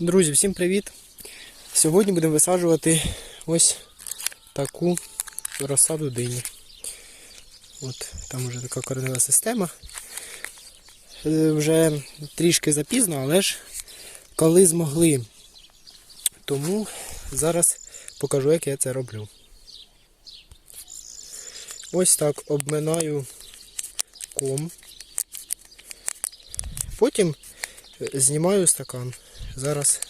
Друзі, всім привіт! Сьогодні будемо висаджувати ось таку розсаду дині. От там вже така коренева система. Е, Вже трішки запізно, але ж коли змогли. Тому зараз покажу, як я це роблю. Ось так обминаю ком. Потім знімаю стакан. Зараз.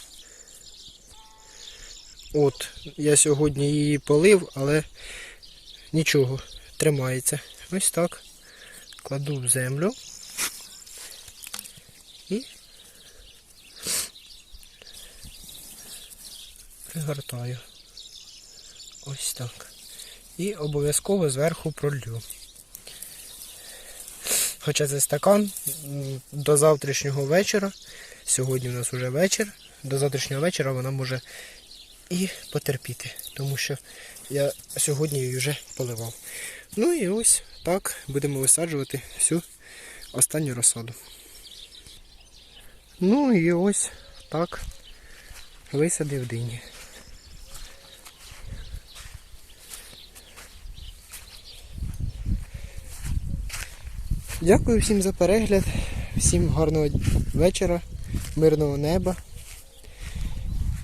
От, я сьогодні її полив, але нічого, тримається. Ось так. Кладу в землю. І пригортаю. Ось так. І обов'язково зверху пролью. Хоча це стакан до завтрашнього вечора. Сьогодні у нас вже вечір. До завтрашнього вечора вона може і потерпіти, тому що я сьогодні її вже поливав. Ну і ось так будемо висаджувати всю останню розсаду. Ну і ось так висадив дині. Дякую всім за перегляд, всім гарного вечора, мирного неба.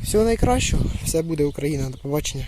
Всього найкращого, все буде Україна, до побачення.